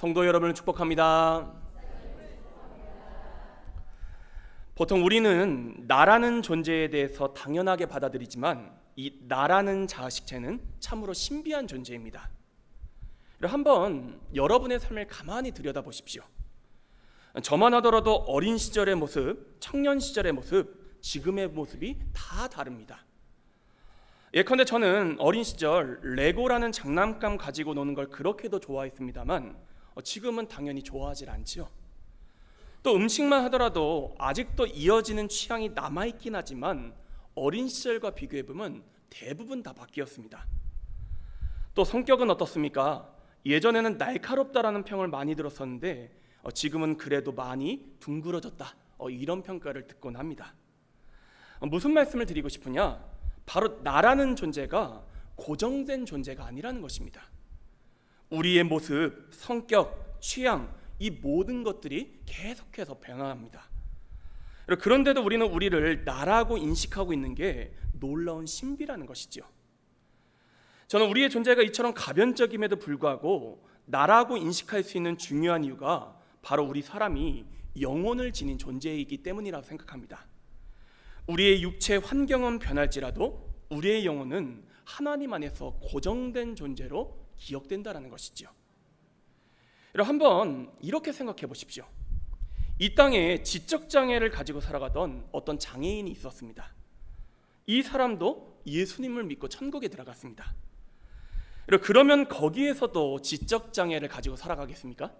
성도 여러분을 축복합니다. 보통 우리는 나라는 존재에 대해서 당연하게 받아들이지만 이 나라는 자식체는 참으로 신비한 존재입니다. 한번 여러분의 삶을 가만히 들여다보십시오. 저만 하더라도 어린 시절의 모습, 청년 시절의 모습, 지금의 모습이 다 다릅니다. 예컨대 저는 어린 시절 레고라는 장난감 가지고 노는 걸 그렇게도 좋아했습니다만 어, 지금은 당연히 좋아하질 않지요. 또 음식만 하더라도 아직도 이어지는 취향이 남아 있긴 하지만 어린 시절과 비교해 보면 대부분 다 바뀌었습니다. 또 성격은 어떻습니까? 예전에는 날카롭다라는 평을 많이 들었었는데 어, 지금은 그래도 많이 둥그러졌다. 어, 이런 평가를 듣곤 합니다. 어, 무슨 말씀을 드리고 싶으냐? 바로 나라는 존재가 고정된 존재가 아니라는 것입니다. 우리의 모습, 성격, 취향 이 모든 것들이 계속해서 변화합니다. 그런데도 우리는 우리를 나라고 인식하고 있는 게 놀라운 신비라는 것이죠. 저는 우리의 존재가 이처럼 가변적임에도 불구하고 나라고 인식할 수 있는 중요한 이유가 바로 우리 사람이 영혼을 지닌 존재이기 때문이라고 생각합니다. 우리의 육체 환경은 변할지라도 우리의 영혼은 하나님 안에서 고정된 존재로 기억된다라는 것이지요. 여러분 한번 이렇게 생각해 보십시오. 이 땅에 지적 장애를 가지고 살아가던 어떤 장애인이 있었습니다. 이 사람도 예수님을 믿고 천국에 들어갔습니다. 그러면 거기에서도 지적 장애를 가지고 살아가겠습니까?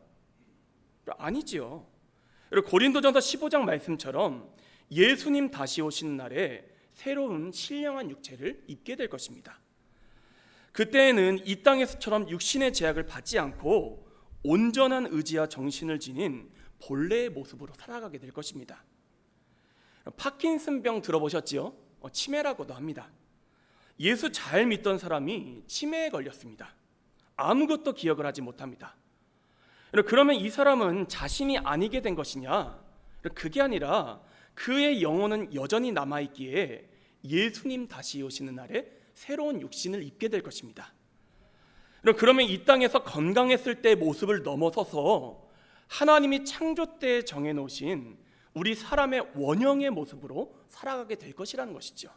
아니지요. 고린도전서 15장 말씀처럼 예수님 다시 오시는 날에 새로운 신령한 육체를 입게 될 것입니다. 그때에는 이 땅에서처럼 육신의 제약을 받지 않고 온전한 의지와 정신을 지닌 본래의 모습으로 살아가게 될 것입니다. 파킨슨병 들어보셨지요? 어, 치매라고도 합니다. 예수 잘 믿던 사람이 치매에 걸렸습니다. 아무것도 기억을 하지 못합니다. 그러면 이 사람은 자신이 아니게 된 것이냐? 그게 아니라 그의 영혼은 여전히 남아 있기에 예수님 다시 오시는 날에 새로운 육신을 입게 될 것입니다. 그러면 이 땅에서 건강했을 때의 모습을 넘어서서 하나님이 창조 때에 정해 놓으신 우리 사람의 원형의 모습으로 살아가게 될 것이라는 것이죠.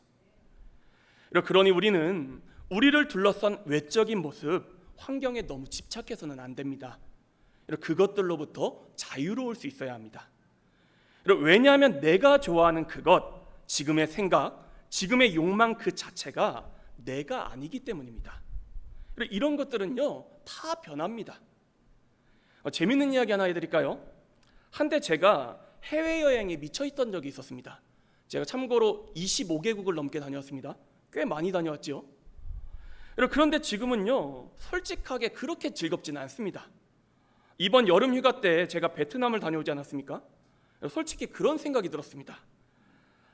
그러니 우리는 우리를 둘러싼 외적인 모습, 환경에 너무 집착해서는 안 됩니다. 그것들로부터 자유로울 수 있어야 합니다. 왜냐하면 내가 좋아하는 그것, 지금의 생각, 지금의 욕망 그 자체가 내가 아니기 때문입니다. 이런 것들은요 다 변합니다. 어, 재밌는 이야기 하나 해드릴까요? 한때 제가 해외 여행에 미쳐 있던 적이 있었습니다. 제가 참고로 25개국을 넘게 다녔습니다. 꽤 많이 다녀왔죠. 그런데 지금은요 솔직하게 그렇게 즐겁지는 않습니다. 이번 여름 휴가 때 제가 베트남을 다녀오지 않았습니까? 솔직히 그런 생각이 들었습니다.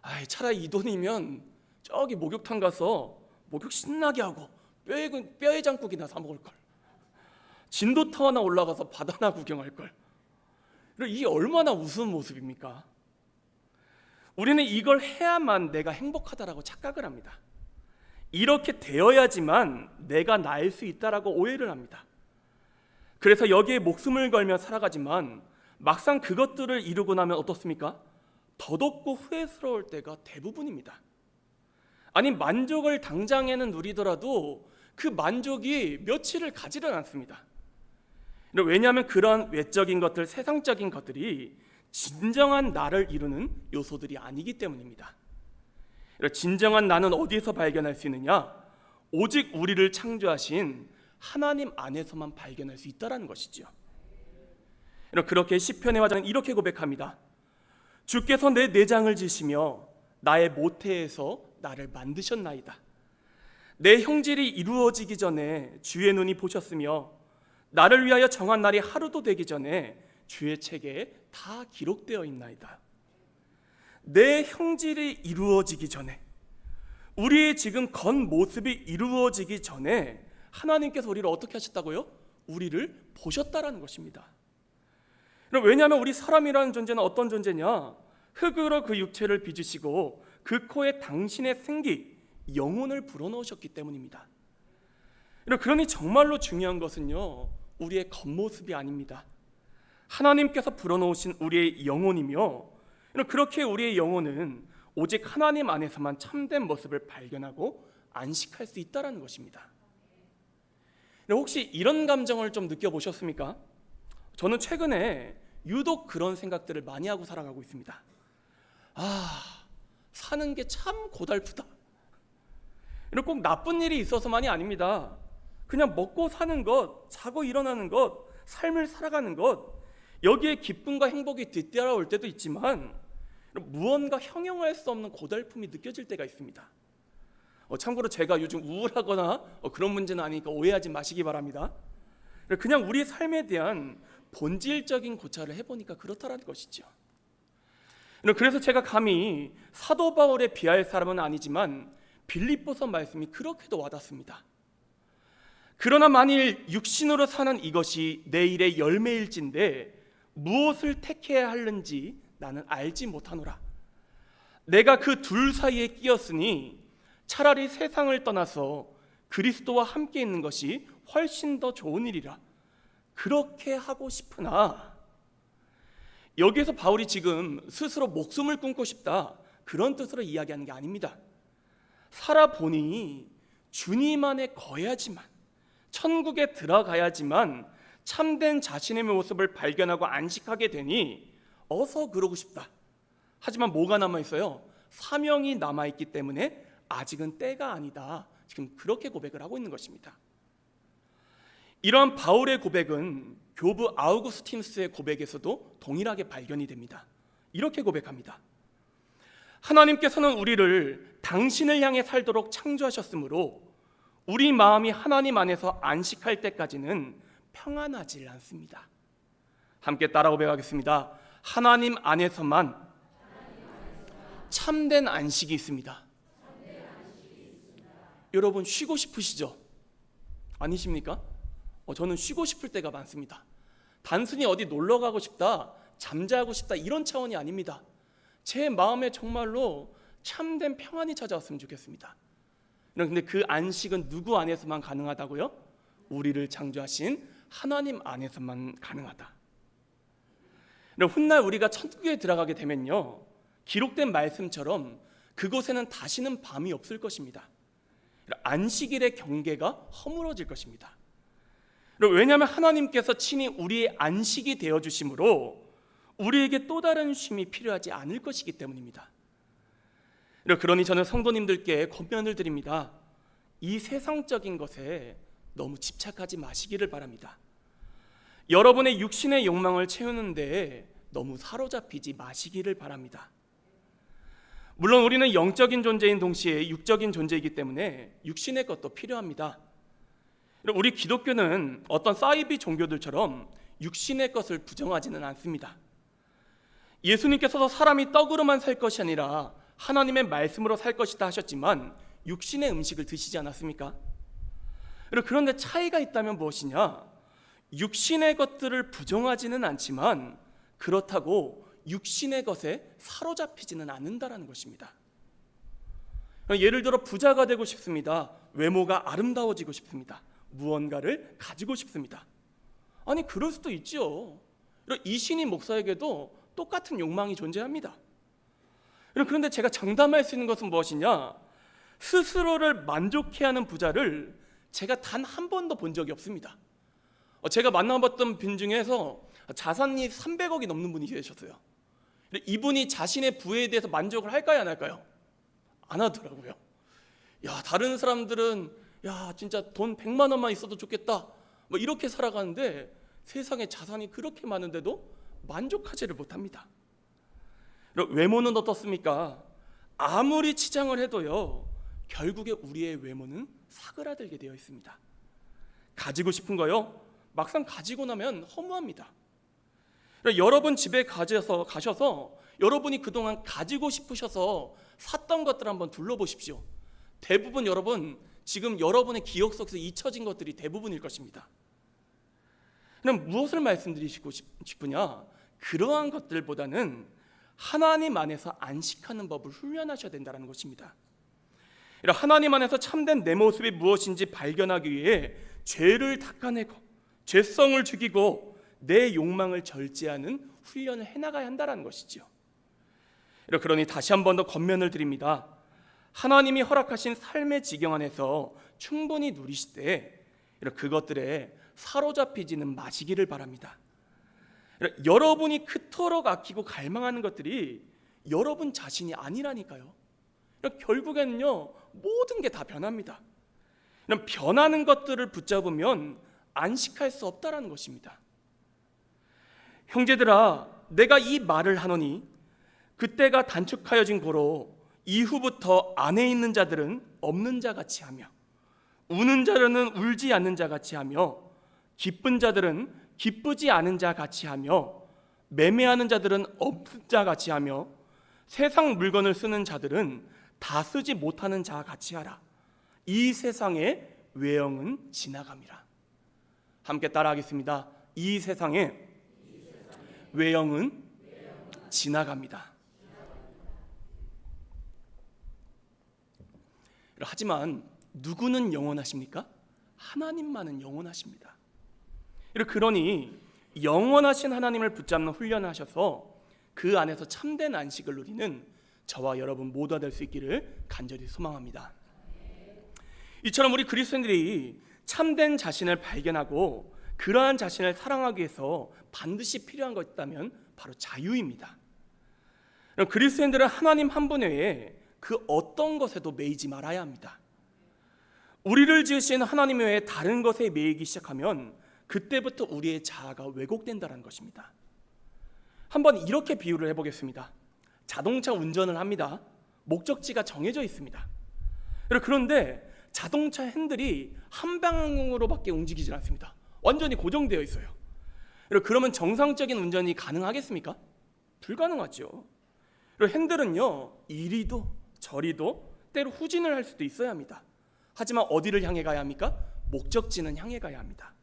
아, 차라리 이 돈이면 저기 목욕탕 가서 목욕 신나게 하고 뼈에 뼈에 장국이나 사 먹을 걸. 진도타워나 올라가서 바다나 구경할 걸. 이게 얼마나 우스운 모습입니까? 우리는 이걸 해야만 내가 행복하다라고 착각을 합니다. 이렇게 되어야지만 내가 나을 수 있다라고 오해를 합니다. 그래서 여기에 목숨을 걸며 살아가지만 막상 그것들을 이루고 나면 어떻습니까? 더덥고 후회스러울 때가 대부분입니다. 아니 만족을 당장에는 누리더라도 그 만족이 며칠을 가지를 않습니다. 왜냐하면 그런 외적인 것들, 세상적인 것들이 진정한 나를 이루는 요소들이 아니기 때문입니다. 진정한 나는 어디에서 발견할 수 있느냐? 오직 우리를 창조하신 하나님 안에서만 발견할 수 있다라는 것이지요. 그렇게 시편의 화자는 이렇게 고백합니다. 주께서 내 내장을 지시며 나의 모태에서 나를 만드셨나이다. 내 형질이 이루어지기 전에 주의 눈이 보셨으며 나를 위하여 정한 날이 하루도 되기 전에 주의 책에 다 기록되어 있나이다. 내 형질이 이루어지기 전에 우리의 지금 건 모습이 이루어지기 전에 하나님께서 우리를 어떻게 하셨다고요? 우리를 보셨다라는 것입니다. 왜냐하면 우리 사람이라는 존재는 어떤 존재냐? 흙으로 그 육체를 빚으시고 그 코에 당신의 생기, 영혼을 불어넣으셨기 때문입니다. 그러니 정말로 중요한 것은요, 우리의 겉모습이 아닙니다. 하나님께서 불어넣으신 우리의 영혼이며 그렇게 우리의 영혼은 오직 하나님 안에서만 참된 모습을 발견하고 안식할 수 있다라는 것입니다. 혹시 이런 감정을 좀 느껴보셨습니까? 저는 최근에 유독 그런 생각들을 많이 하고 살아가고 있습니다. 아, 사는 게 참 고달프다. 이런 꼭 나쁜 일이 있어서만이 아닙니다. 그냥 먹고 사는 것, 자고 일어나는 것, 삶을 살아가는 것, 여기에 기쁨과 행복이 뒤따라올 때도 있지만 무언가 형용할 수 없는 고달픔이 느껴질 때가 있습니다. 어, 참고로 제가 요즘 우울하거나 어, 그런 문제는 아니니까 오해하지 마시기 바랍니다. 그냥 우리 삶에 대한 본질적인 고찰을 해보니까 그렇다라는 것이죠. 그래서 제가 감히 사도 바울에 비할 사람은 아니지만 빌립보서 말씀이 그렇게도 와닿습니다. 그러나 만일 육신으로 사는 이것이 내 일의 열매일진데 무엇을 택해야 하는지 나는 알지 못하노라. 내가 그 둘 사이에 끼었으니 차라리 세상을 떠나서 그리스도와 함께 있는 것이 훨씬 더 좋은 일이라. 그렇게 하고 싶으나 여기에서 바울이 지금 스스로 목숨을 끊고 싶다 그런 뜻으로 이야기하는 게 아닙니다. 살아보니 주님 안에 거야지만 천국에 들어가야지만 참된 자신의 모습을 발견하고 안식하게 되니 어서 그러고 싶다. 하지만 뭐가 남아 있어요? 사명이 남아 있기 때문에 아직은 때가 아니다. 지금 그렇게 고백을 하고 있는 것입니다. 이러한 바울의 고백은 교부 아우구스티누스의 고백에서도 동일하게 발견이 됩니다. 이렇게 고백합니다. 하나님께서는 우리를 당신을 향해 살도록 창조하셨으므로 우리 마음이 하나님 안에서 안식할 때까지는 평안하지 않습니다. 함께 따라 고백하겠습니다. 하나님 안에서만 참된 안식이 있습니다. 여러분 쉬고 싶으시죠? 아니십니까? 어, 저는 쉬고 싶을 때가 많습니다. 단순히 어디 놀러 가고 싶다, 잠자고 싶다 이런 차원이 아닙니다. 제 마음에 정말로 참된 평안이 찾아왔으면 좋겠습니다. 그런데 그 안식은 누구 안에서만 가능하다고요? 우리를 창조하신 하나님 안에서만 가능하다. 훗날 우리가 천국에 들어가게 되면요. 기록된 말씀처럼 그곳에는 다시는 밤이 없을 것입니다. 안식일의 경계가 허물어질 것입니다. 왜냐하면 하나님께서 친히 우리의 안식이 되어 주심으로 우리에게 또 다른 쉼이 필요하지 않을 것이기 때문입니다. 그러니 저는 성도님들께 권면을 드립니다. 이 세상적인 것에 너무 집착하지 마시기를 바랍니다. 여러분의 육신의 욕망을 채우는데 너무 사로잡히지 마시기를 바랍니다. 물론 우리는 영적인 존재인 동시에 육적인 존재이기 때문에 육신의 것도 필요합니다. 우리 기독교는 어떤 사이비 종교들처럼 육신의 것을 부정하지는 않습니다. 예수님께서도 사람이 떡으로만 살 것이 아니라 하나님의 말씀으로 살 것이다 하셨지만 육신의 음식을 드시지 않았습니까? 그런데 차이가 있다면 무엇이냐? 육신의 것들을 부정하지는 않지만 그렇다고 육신의 것에 사로잡히지는 않는다라는 것입니다. 예를 들어 부자가 되고 싶습니다. 외모가 아름다워지고 싶습니다. 무언가를 가지고 싶습니다. 아니 그럴 수도 있죠. 이신희 목사에게도 똑같은 욕망이 존재합니다. 그런데 제가 장담할 수 있는 것은 무엇이냐? 스스로를 만족해 하는 부자를 제가 단 한 번도 본 적이 없습니다. 어, 제가 만나봤던 분 중에서 자산이 300억이 넘는 분이 계셨어요. 이분이 자신의 부에 대해서 만족을 할까요, 안 할까요? 안 하더라고요. 야, 다른 사람들은 야, 진짜 돈 100만 원만 있어도 좋겠다. 뭐 이렇게 살아가는데 세상에 자산이 그렇게 많은데도 만족하지를 못합니다. 외모는 어떻습니까? 아무리 치장을 해도요, 결국에 우리의 외모는 사그라들게 되어 있습니다. 가지고 싶은 거요, 막상 가지고 나면 허무합니다. 여러분 집에 가셔서 가셔서 여러분이 그동안 가지고 싶으셔서 샀던 것들 한번 둘러보십시오. 대부분 여러분 지금 여러분의 기억 속에서 잊혀진 것들이 대부분일 것입니다. 그럼 무엇을 말씀드리시고 싶으냐? 그러한 것들보다는 하나님 안에서 안식하는 법을 훈련하셔야 된다는 것입니다. 하나님 안에서 참된 내 모습이 무엇인지 발견하기 위해 죄를 닦아내고 죄성을 죽이고 내 욕망을 절제하는 훈련을 해나가야 한다는 것이지요. 그러니 다시 한 번 더 권면을 드립니다. 하나님이 허락하신 삶의 지경 안에서 충분히 누리시되 그것들에 사로잡히지는 마시기를 바랍니다. 여러분이 그토록 아끼고 갈망하는 것들이 여러분 자신이 아니라니까요. 결국에는요 모든 게 다 변합니다. 변하는 것들을 붙잡으면 안식할 수 없다라는 것입니다. 형제들아, 내가 이 말을 하노니 그때가 단축하여진 고로 이후부터 안에 있는 자들은 없는 자 같이 하며 우는 자들은 울지 않는 자 같이 하며 기쁜 자들은 기쁘지 않은 자 같이 하며 매매하는 자들은 없는 자 같이 하며 세상 물건을 쓰는 자들은 다 쓰지 못하는 자 같이 하라. 이 세상의 외형은 지나갑니다. 함께 따라하겠습니다. 이 세상의 외형은 지나갑니다. 하지만 누구는 영원하십니까? 하나님만은 영원하십니다. 그러니 영원하신 하나님을 붙잡는 훈련을 하셔서 그 안에서 참된 안식을 누리는 저와 여러분 모두가 될 수 있기를 간절히 소망합니다. 이처럼 우리 그리스도인들이 참된 자신을 발견하고 그러한 자신을 사랑하기 위해서 반드시 필요한 것 있다면 바로 자유입니다. 그리스도인들은 하나님 한 분 외에 그 어떤 것에도 매이지 말아야 합니다. 우리를 지으신 하나님 외에 다른 것에 매이기 시작하면 그때부터 우리의 자아가 왜곡된다는 것입니다. 한번 이렇게 비유를 해보겠습니다. 자동차 운전을 합니다. 목적지가 정해져 있습니다. 그런데 자동차 핸들이 한 방향으로밖에 움직이질 않습니다. 완전히 고정되어 있어요. 그러면 정상적인 운전이 가능하겠습니까? 불가능하죠. 핸들은요 이리도 저리도 때로 후진을 할 수도 있어야 합니다. 하지만 어디를 향해 가야 합니까? 목적지는 향해 가야 합니다.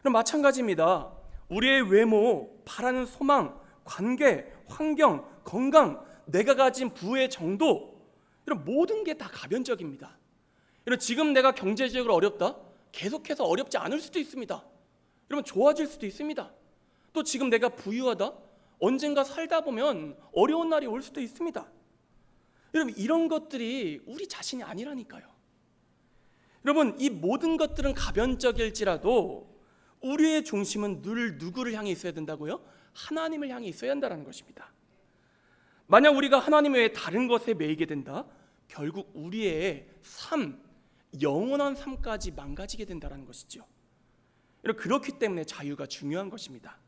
그럼 마찬가지입니다. 우리의 외모, 바라는 소망, 관계, 환경, 건강, 내가 가진 부의 정도 이런 모든 게 다 가변적입니다. 이런 지금 내가 경제적으로 어렵다? 계속해서 어렵지 않을 수도 있습니다. 여러분 좋아질 수도 있습니다. 또 지금 내가 부유하다? 언젠가 살다 보면 어려운 날이 올 수도 있습니다. 여러분 이런 것들이 우리 자신이 아니라니까요. 여러분 이 모든 것들은 가변적일지라도 우리의 중심은 늘 누구를 향해 있어야 된다고요? 하나님을 향해 있어야 한다는 것입니다. 만약 우리가 하나님 외에 다른 것에 매이게 된다, 결국 우리의 삶, 영원한 삶까지 망가지게 된다는 것이죠. 그렇기 때문에 자유가 중요한 것입니다.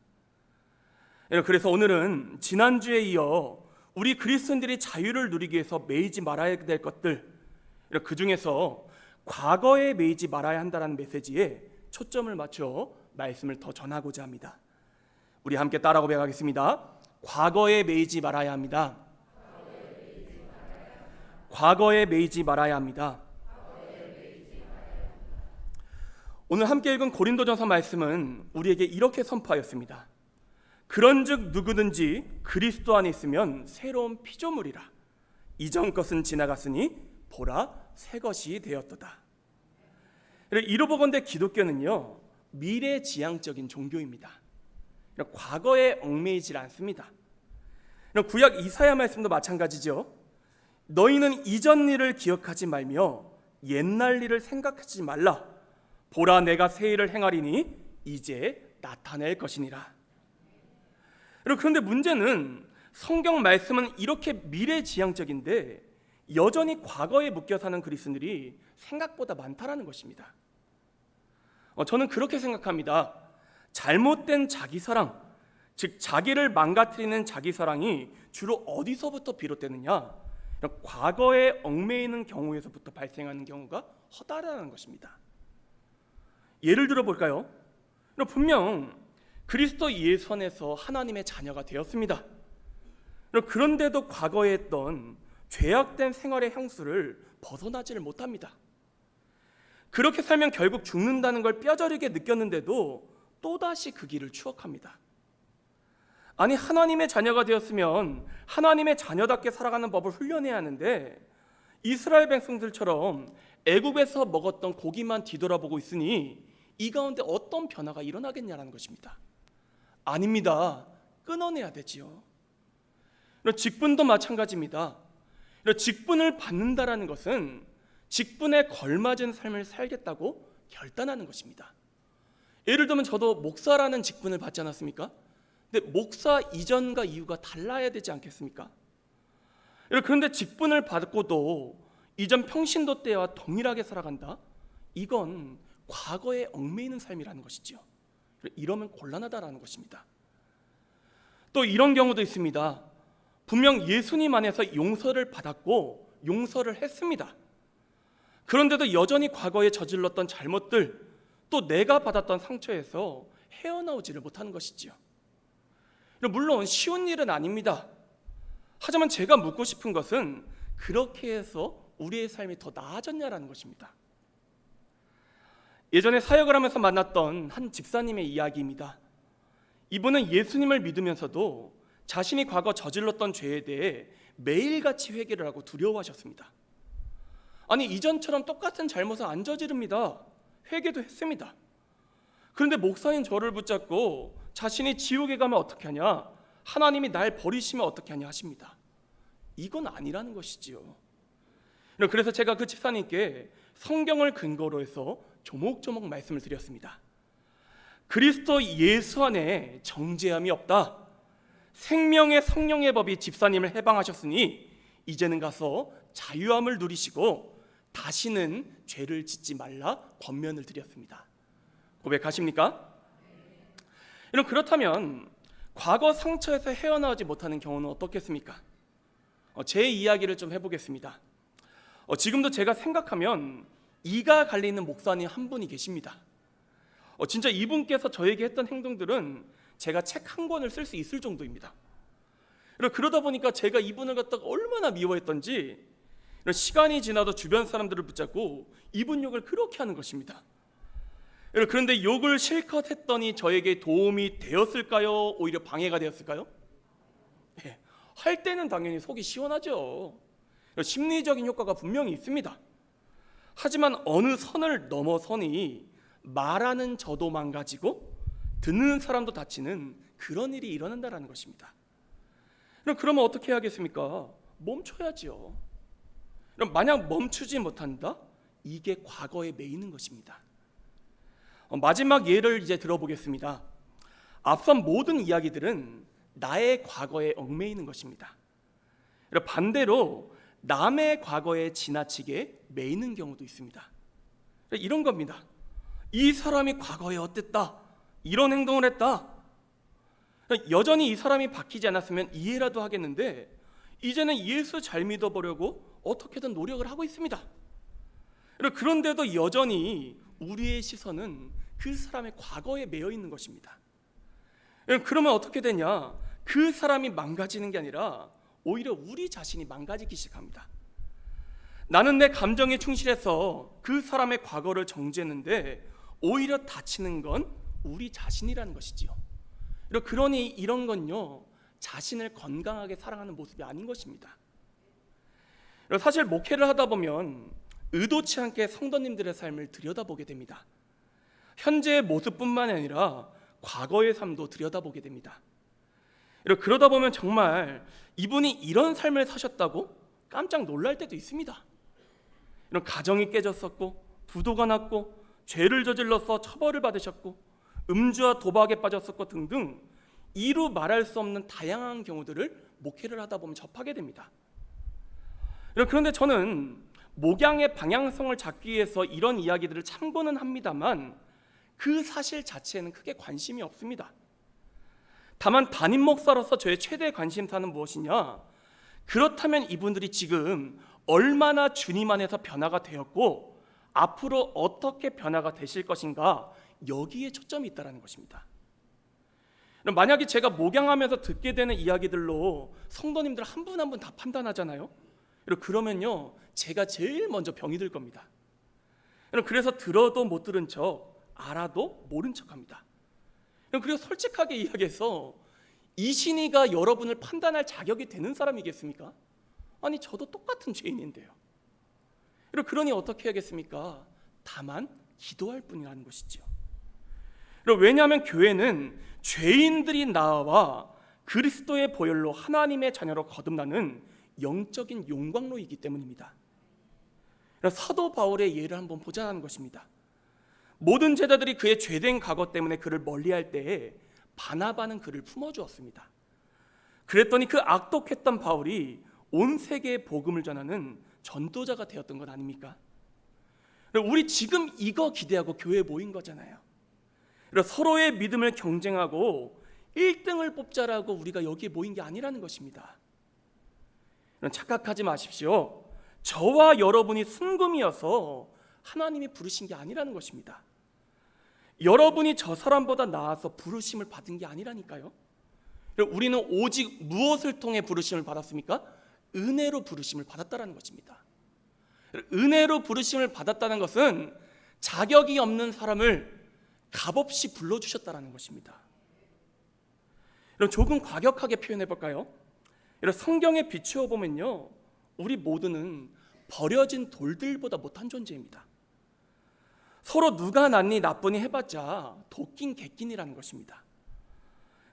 그래서 오늘은 지난주에 이어 우리 그리스도인들이 자유를 누리기 위해서 매이지 말아야 될 것들 그 중에서 과거에 매이지 말아야 한다는 메시지에 초점을 맞춰 말씀을 더 전하고자 합니다. 우리 함께 따라고 배가겠습니다. 과거에 매이지 말아야 합니다. 과거에 매이지 말아야 합니다. 오늘 함께 읽은 고린도전서 말씀은 우리에게 이렇게 선포하였습니다. 그런즉 누구든지 그리스도 안에 있으면 새로운 피조물이라 이전 것은 지나갔으니 보라 새 것이 되었도다. 이로 보건대 기독교는요 미래지향적인 종교입니다. 과거에 얽매이질 않습니다. 구약 이사야 말씀도 마찬가지죠. 너희는 이전 일을 기억하지 말며 옛날 일을 생각하지 말라. 보라 내가 새 일을 행하리니 이제 나타낼 것이니라. 그런데 문제는 성경 말씀은 이렇게 미래지향적인데 여전히 과거에 묶여 사는 그리스도인들이 생각보다 많다라는 것입니다. 어, 저는 그렇게 생각합니다. 잘못된 자기 사랑, 즉 자기를 망가뜨리는 자기 사랑이 주로 어디서부터 비롯되느냐? 과거에 얽매이는 경우에서부터 발생하는 경우가 허다라는 것입니다. 예를 들어 볼까요? 분명 그리스도 예수 안에서 하나님의 자녀가 되었습니다. 그런데도 과거에 했던 죄악된 생활의 향수를 벗어나지를 못합니다. 그렇게 살면 결국 죽는다는 걸 뼈저리게 느꼈는데도 또다시 그 길을 추억합니다. 아니 하나님의 자녀가 되었으면 하나님의 자녀답게 살아가는 법을 훈련해야 하는데 이스라엘 백성들처럼 애굽에서 먹었던 고기만 뒤돌아보고 있으니 이 가운데 어떤 변화가 일어나겠냐라는 것입니다. 아닙니다. 끊어내야 되지요. 직분도 마찬가지입니다. 직분을 받는다라는 것은 직분에 걸맞은 삶을 살겠다고 결단하는 것입니다. 예를 들면 저도 목사라는 직분을 받지 않았습니까? 근데 목사 이전과 이후가 달라야 되지 않겠습니까? 그런데 직분을 받고도 이전 평신도 때와 동일하게 살아간다? 이건 과거에 얽매이는 삶이라는 것이지요. 이러면 곤란하다라는 것입니다. 또 이런 경우도 있습니다. 분명 예수님 안에서 용서를 받았고 용서를 했습니다. 그런데도 여전히 과거에 저질렀던 잘못들 또 내가 받았던 상처에서 헤어나오지를 못하는 것이지요. 물론 쉬운 일은 아닙니다. 하지만 제가 묻고 싶은 것은 그렇게 해서 우리의 삶이 더 나아졌냐라는 것입니다. 예전에 사역을 하면서 만났던 한 집사님의 이야기입니다. 이분은 예수님을 믿으면서도 자신이 과거 저질렀던 죄에 대해 매일같이 회개를 하고 두려워하셨습니다. 아니 이전처럼 똑같은 잘못을 안 저지릅니다. 회개도 했습니다. 그런데 목사님 저를 붙잡고 자신이 지옥에 가면 어떻게 하냐? 하나님이 날 버리시면 어떻게 하냐 하십니다. 이건 아니라는 것이지요. 그래서 제가 그 집사님께 성경을 근거로 해서 조목조목 말씀을 드렸습니다. 그리스도 예수 안에 정죄함이 없다. 생명의 성령의 법이 집사님을 해방하셨으니 이제는 가서 자유함을 누리시고 다시는 죄를 짓지 말라 권면을 드렸습니다. 고백하십니까? 이런 그렇다면 과거 상처에서 헤어나오지 못하는 경우는 어떻겠습니까? 어, 제 이야기를 좀 해보겠습니다. 어, 지금도 제가 생각하면 이가 갈리는 목사님 한 분이 계십니다. 어, 진짜 이분께서 저에게 했던 행동들은 제가 책 한 권을 쓸 수 있을 정도입니다. 그러다 보니까 제가 이분을 갖다가 얼마나 미워했던지 시간이 지나도 주변 사람들을 붙잡고 이분 욕을 그렇게 하는 것입니다. 그런데 욕을 실컷 했더니 저에게 도움이 되었을까요? 오히려 방해가 되었을까요? 네, 할 때는 당연히 속이 시원하죠. 심리적인 효과가 분명히 있습니다. 하지만 어느 선을 넘어서니 말하는 저도 망가지고 듣는 사람도 다치는 그런 일이 일어난다는 것입니다. 그럼 그러면 어떻게 해야겠습니까? 멈춰야지요. 그럼 만약 멈추지 못한다? 이게 과거에 매이는 것입니다. 어, 마지막 예를 이제 들어보겠습니다. 앞선 모든 이야기들은 나의 과거에 얽매이는 것입니다. 반대로 남의 과거에 지나치게 매이는 경우도 있습니다. 이런 겁니다. 이 사람이 과거에 어땠다. 이런 행동을 했다. 여전히 이 사람이 바뀌지 않았으면 이해라도 하겠는데 이제는 예수 잘 믿어보려고 어떻게든 노력을 하고 있습니다. 그런데도 여전히 우리의 시선은 그 사람의 과거에 매여 있는 것입니다. 그러면 어떻게 되냐? 그 사람이 망가지는 게 아니라 오히려 우리 자신이 망가지기 시작합니다. 나는 내 감정에 충실해서 그 사람의 과거를 정죄했는데 오히려 다치는 건 우리 자신이라는 것이지요. 그러니 이런 건요 자신을 건강하게 사랑하는 모습이 아닌 것입니다. 사실 목회를 하다 보면 의도치 않게 성도님들의 삶을 들여다보게 됩니다. 현재의 모습뿐만 아니라 과거의 삶도 들여다보게 됩니다. 그러다 보면 정말 이분이 이런 삶을 사셨다고 깜짝 놀랄 때도 있습니다. 이런 가정이 깨졌었고 부도가 났고 죄를 저질러서 처벌을 받으셨고 음주와 도박에 빠졌었고 등등 이루 말할 수 없는 다양한 경우들을 목회를 하다 보면 접하게 됩니다. 그런데 저는 목양의 방향성을 잡기 위해서 이런 이야기들을 참고는 합니다만 그 사실 자체에는 크게 관심이 없습니다. 다만 담임 목사로서 저의 최대 관심사는 무엇이냐? 그렇다면 이분들이 지금 얼마나 주님 안에서 변화가 되었고 앞으로 어떻게 변화가 되실 것인가 여기에 초점이 있다는 것입니다. 만약에 제가 목양하면서 듣게 되는 이야기들로 성도님들 한 분 한 분 다 판단하잖아요. 그러면요 제가 제일 먼저 병이 들 겁니다. 그래서 들어도 못 들은 척 알아도 모른 척합니다. 그리고 솔직하게 이야기해서 이 신이가 여러분을 판단할 자격이 되는 사람이겠습니까? 아니 저도 똑같은 죄인인데요. 그러니 어떻게 해야겠습니까? 다만 기도할 뿐이라는 것이지요. 왜냐하면 교회는 죄인들이 나와 그리스도의 보혈로 하나님의 자녀로 거듭나는 영적인 용광로이기 때문입니다. 사도 바울의 예를 한번 보자는 것입니다. 모든 제자들이 그의 죄된 과거 때문에 그를 멀리할 때에 바나바는 그를 품어주었습니다. 그랬더니 그 악독했던 바울이 온 세계에 복음을 전하는 전도자가 되었던 것 아닙니까? 우리 지금 이거 기대하고 교회에 모인 거잖아요. 서로의 믿음을 경쟁하고 1등을 뽑자라고 우리가 여기에 모인 게 아니라는 것입니다. 착각하지 마십시오. 저와 여러분이 순금이어서 하나님이 부르신 게 아니라는 것입니다. 여러분이 저 사람보다 나아서 부르심을 받은 게 아니라니까요. 우리는 오직 무엇을 통해 부르심을 받았습니까? 은혜로 부르심을 받았다라는 것입니다. 은혜로 부르심을 받았다는 것은 자격이 없는 사람을 값없이 불러주셨다라는 것입니다. 조금 과격하게 표현해 볼까요? 성경에 비추어 보면요, 우리 모두는 버려진 돌들보다 못한 존재입니다. 서로 누가 낫니 나쁘니 해봤자 도낀 개낀이라는 것입니다.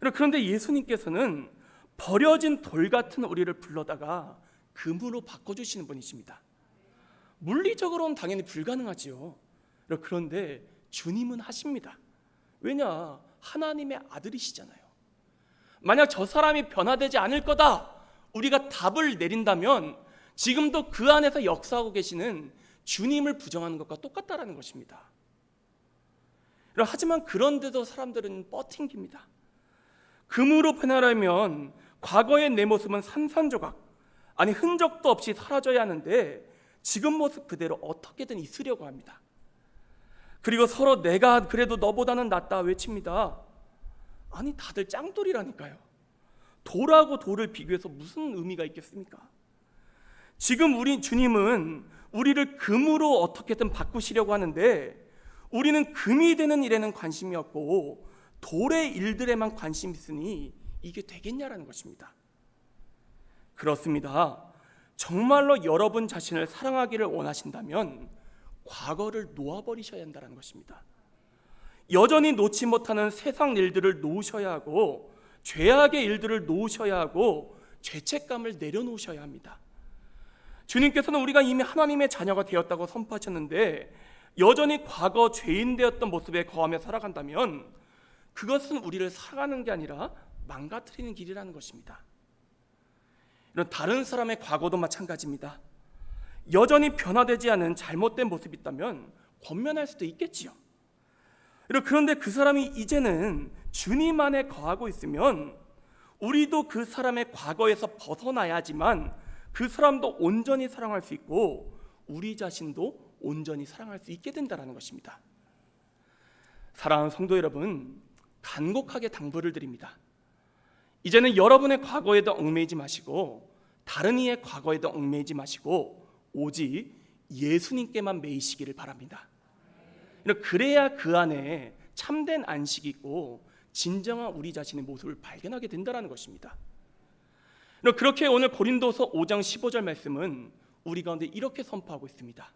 그런데 예수님께서는 버려진 돌 같은 우리를 불러다가 금으로 바꿔주시는 분이십니다. 물리적으로는 당연히 불가능하지요. 그런데 주님은 하십니다. 왜냐? 하나님의 아들이시잖아요. 만약 저 사람이 변화되지 않을 거다. 우리가 답을 내린다면 지금도 그 안에서 역사하고 계시는 주님을 부정하는 것과 똑같다라는 것입니다. 하지만 그런데도 사람들은 뻗팅깁니다. 금으로 변하려면 과거의 내 모습은 산산조각, 아니 흔적도 없이 사라져야 하는데 지금 모습 그대로 어떻게든 있으려고 합니다. 그리고 서로 내가 그래도 너보다는 낫다 외칩니다. 아니 다들 짱돌이라니까요. 돌하고 돌을 비교해서 무슨 의미가 있겠습니까? 지금 우리 주님은 우리를 금으로 어떻게든 바꾸시려고 하는데 우리는 금이 되는 일에는 관심이 없고 돌의 일들에만 관심 있으니 이게 되겠냐라는 것입니다. 그렇습니다. 정말로 여러분 자신을 사랑하기를 원하신다면 과거를 놓아버리셔야 한다는 것입니다. 여전히 놓지 못하는 세상 일들을 놓으셔야 하고 죄악의 일들을 놓으셔야 하고 죄책감을 내려놓으셔야 합니다. 주님께서는 우리가 이미 하나님의 자녀가 되었다고 선포하셨는데 여전히 과거 죄인 되었던 모습에 거하며 살아간다면 그것은 우리를 살아가는 게 아니라 망가뜨리는 길이라는 것입니다. 이런 다른 사람의 과거도 마찬가지입니다. 여전히 변화되지 않은 잘못된 모습이 있다면 권면할 수도 있겠지요. 그런데 그 사람이 이제는 주님 안에 거하고 있으면 우리도 그 사람의 과거에서 벗어나야지만 그 사람도 온전히 사랑할 수 있고 우리 자신도 온전히 사랑할 수 있게 된다는 것입니다. 사랑하는 성도 여러분, 간곡하게 당부를 드립니다. 이제는 여러분의 과거에도 얽매이지 마시고 다른 이의 과거에도 얽매이지 마시고 오직 예수님께만 매이시기를 바랍니다. 그래야 그 안에 참된 안식이 있고 진정한 우리 자신의 모습을 발견하게 된다는 것입니다. 그렇게 오늘 고린도서 5장 15절 말씀은 우리 가운데 이렇게 선포하고 있습니다.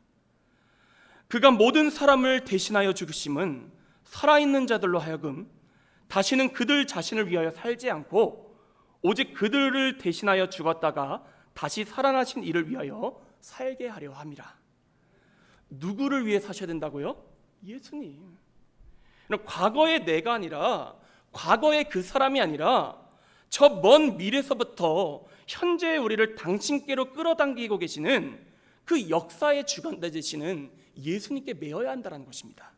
그가 모든 사람을 대신하여 죽으심은 살아있는 자들로 하여금 다시는 그들 자신을 위하여 살지 않고 오직 그들을 대신하여 죽었다가 다시 살아나신 이를 위하여 살게 하려 함이라. 누구를 위해 사셔야 된다고요? 예수님. 과거의 내가 아니라 과거의 그 사람이 아니라 저 먼 미래서부터 현재의 우리를 당신께로 끌어당기고 계시는 그 역사의 주관자 되시는 예수님께 매어야 한다는 것입니다.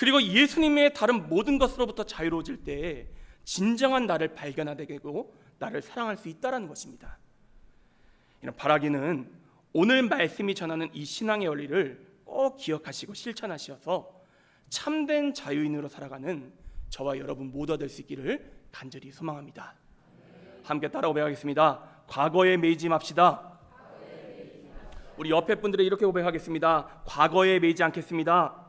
그리고 예수님의 다른 모든 것으로부터 자유로워질 때 진정한 나를 발견하게 되고 나를 사랑할 수 있다라는 것입니다. 이런 바라기는 오늘 말씀이 전하는 이 신앙의 원리를 꼭 기억하시고 실천하셔서 참된 자유인으로 살아가는 저와 여러분 모두가 될수 있기를 간절히 소망합니다. 함께 따라 고백하겠습니다. 과거에 매이지 맙시다. 우리 옆에 분들이 이렇게 고백하겠습니다. 과거에 매이지 않겠습니다.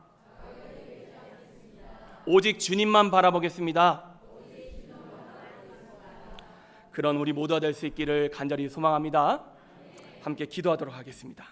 오직 주님만 바라보겠습니다. 그런 우리 모두가 될 수 있기를 간절히 소망합니다. 함께 기도하도록 하겠습니다.